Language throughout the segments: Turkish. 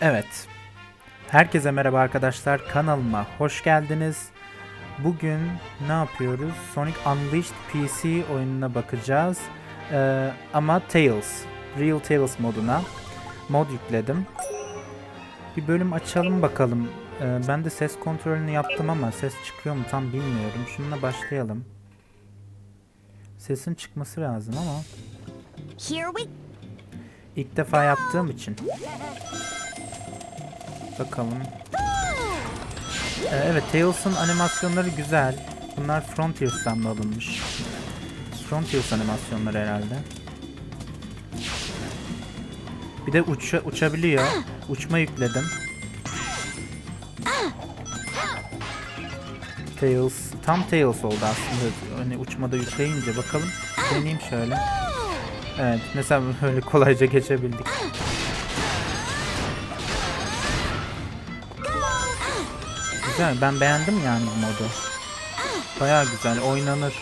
Evet. Herkese merhaba arkadaşlar. Kanalıma hoş geldiniz. Bugün ne yapıyoruz? Sonic Unleashed PC oyununa bakacağız. Ee, ama Tails. Real Tails moduna. Mod yükledim. Bir bölüm açalım bakalım. Ee, ben de ses kontrolünü yaptım ama ses çıkıyor mu tam bilmiyorum. Şununla başlayalım. Sesin çıkması lazım ama ilk defa yaptığım için. Bakalım. Ee, evet Tails'ın animasyonları güzel. Bunlar Frontiers'tan mı alınmış? Frontiers animasyonları herhalde. Bir de uça, uçabiliyor. Uçma yükledim. Tails. Tam Tails oldu aslında. Hani uçmada yükleyince bakalım. Deneyeyim şöyle. Evet mesela böyle kolayca geçebildik. Güzel ben beğendim yani bu modu. Baya güzel oynanır.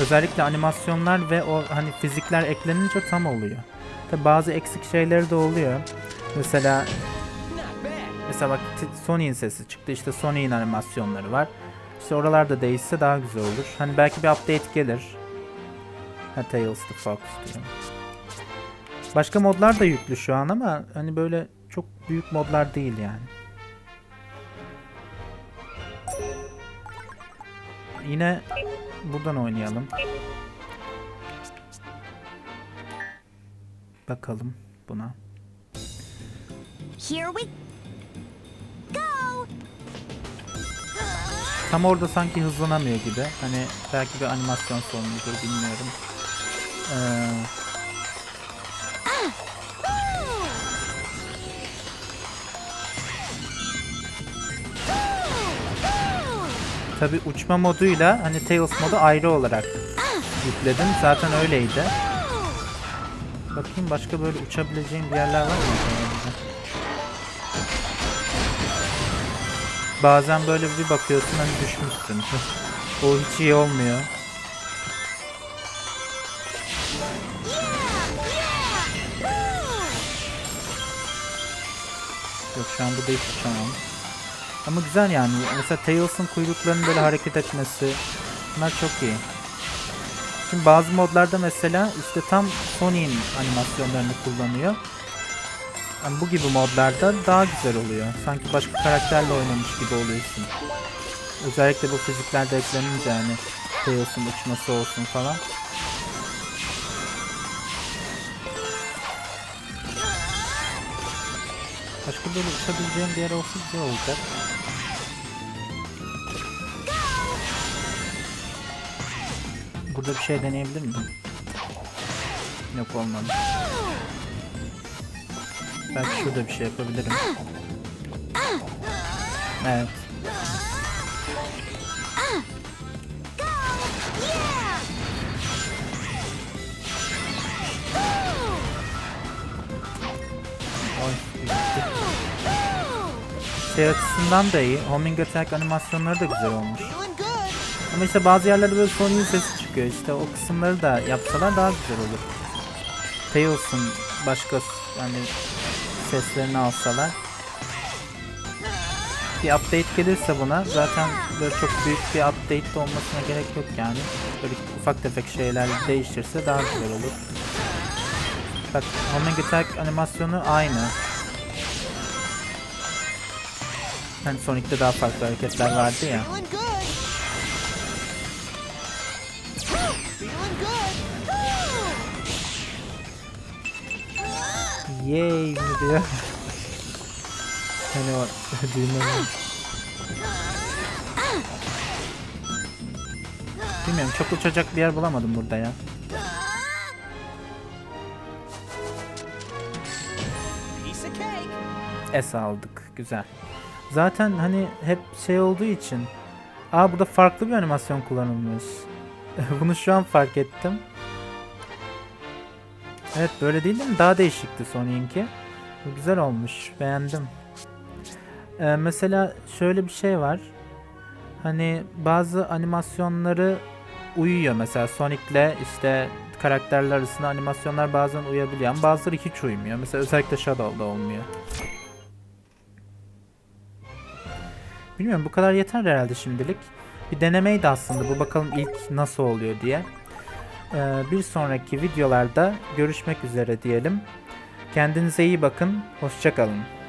Özellikle animasyonlar ve o hani fizikler eklenince tam oluyor. Tabi bazı eksik şeyleri de oluyor. Mesela Mesela bak Sony'in sesi çıktı. İşte Sony'in animasyonları var. İşte oralarda değişse daha güzel olur. Hani belki bir update gelir. Ha Tales the Fox diyor. Başka modlar da yüklü şu an ama hani böyle çok büyük modlar değil yani. Yine buradan oynayalım. Bakalım buna. here we go. Tam orada sanki hızlanamıyor gibi. Hani belki bir animasyon sorunudur bilmiyorum. Ee, tabi uçma moduyla hani Tails modu ayrı olarak yükledim. Zaten öyleydi. Bakayım başka böyle uçabileceğim bir yerler var mı? Bazen böyle bir bakıyorsun hani düşmüşsün. o hiç iyi olmuyor. Yok şu an burada hiç uçamam. Ama güzel yani. Mesela Tails'ın kuyruklarının böyle hareket etmesi. Bunlar çok iyi. Şimdi bazı modlarda mesela işte tam Sony'in animasyonlarını kullanıyor. Yani bu gibi modlarda daha güzel oluyor. Sanki başka karakterle oynamış gibi oluyorsun. Özellikle bu fiziklerde eklenince hani Tails'ın uçması olsun falan. Başka böyle uçabileceğim bir yer olsa güzel olacak. Burada bir şey deneyebilir miyim? Yok olmadı. Belki şurada bir şey yapabilirim. Evet. Şey açısından da iyi. Homing attack animasyonları da güzel olmuş. Ama işte bazı yerlerde böyle Sony'in sesi çıkıyor. İşte o kısımları da yapsalar daha güzel olur. Tails'ın başka yani seslerini alsalar. Bir update gelirse buna zaten böyle çok büyük bir update de olmasına gerek yok yani. Böyle ufak tefek şeyler değiştirse daha güzel olur. Bak Homing Attack animasyonu aynı. Hani Sonic'te daha farklı hareketler vardı ya. Yay mi diyor. Hani o düğme var. Bilmiyorum çok uçacak bir yer bulamadım burada ya. S aldık. Güzel. Zaten hani hep şey olduğu için Aa burada farklı bir animasyon kullanılmış. Bunu şu an fark ettim. Evet böyle değil mi? Daha değişikti Sonic'inki. Bu güzel olmuş. Beğendim. Ee, mesela şöyle bir şey var. Hani bazı animasyonları uyuyor mesela Sonic'le işte karakterler arasında animasyonlar bazen uyabiliyor ama bazıları hiç uymuyor. Mesela özellikle Shadow'da olmuyor. Bilmiyorum bu kadar yeter herhalde şimdilik. Bir denemeydi aslında bu bakalım ilk nasıl oluyor diye. Ee, bir sonraki videolarda görüşmek üzere diyelim. Kendinize iyi bakın. Hoşçakalın.